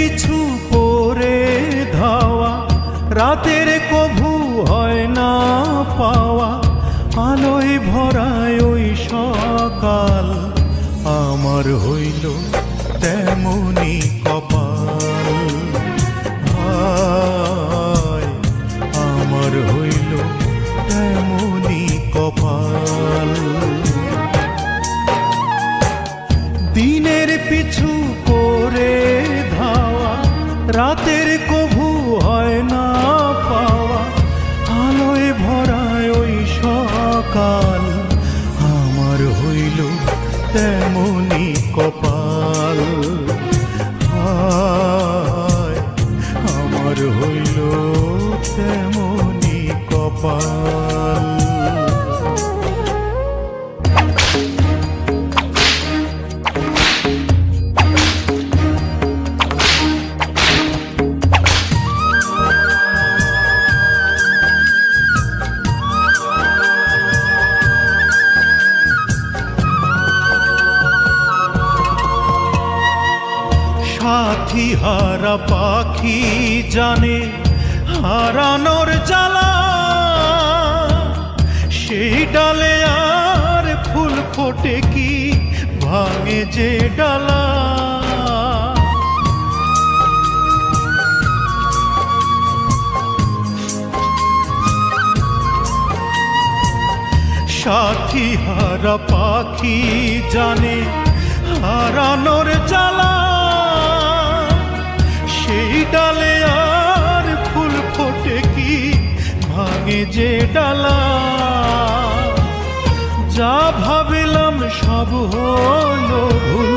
পিছু করে ধাওয়া, রাতের কভু হয় না পাওয়া। আলোয় ভরায় ওই সকাল, আমার হইল তেমনি কপাল। আমার হইল তেমনি কপাল। রাতের কভু হয় না পাওয়া, আলোয় ভরায় ওই সকাল। আমার হইল তেমনি কপাল। আমার হইল তেমনি কপাল। সাথী হারা পাখি জানে, হারানোর জ্বালা। সেই ডালে আর ফুল ফোটে কি, ভাঙে যে ডালা। সাথী হারা পাখি জানে, হারানোর জ্বালা। যে ডালা, যা ভাবিলাম সব হলো ভুল।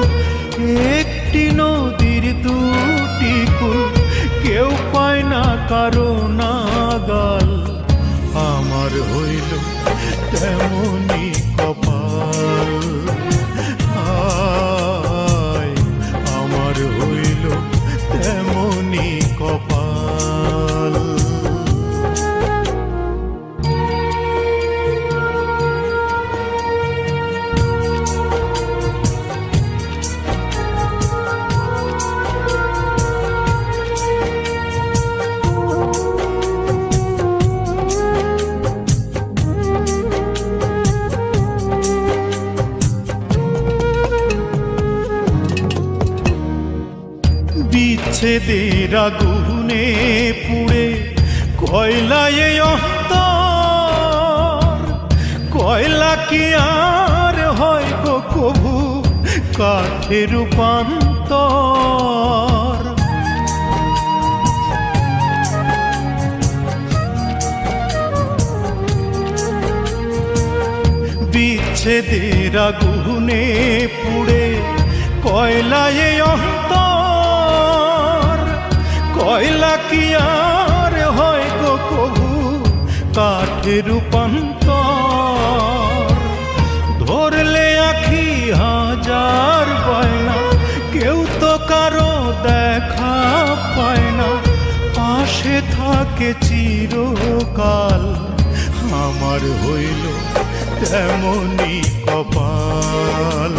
একটি নদীর দুটি কুল, কেউ পায় না কারও না নাগাল। আমার হইল তেমনি বিচ্ছেদের আগুনে পুড়ে। কয়লায় অন্তর, কয়লা কি আর হয় গো কভু কাঠে রূপান্তর? বিচ্ছেদের আগুনে পুড়ে। কয়লায় অন্তর পাশে থাকে চিরকাল। আমার হইল তেমনি কপাল।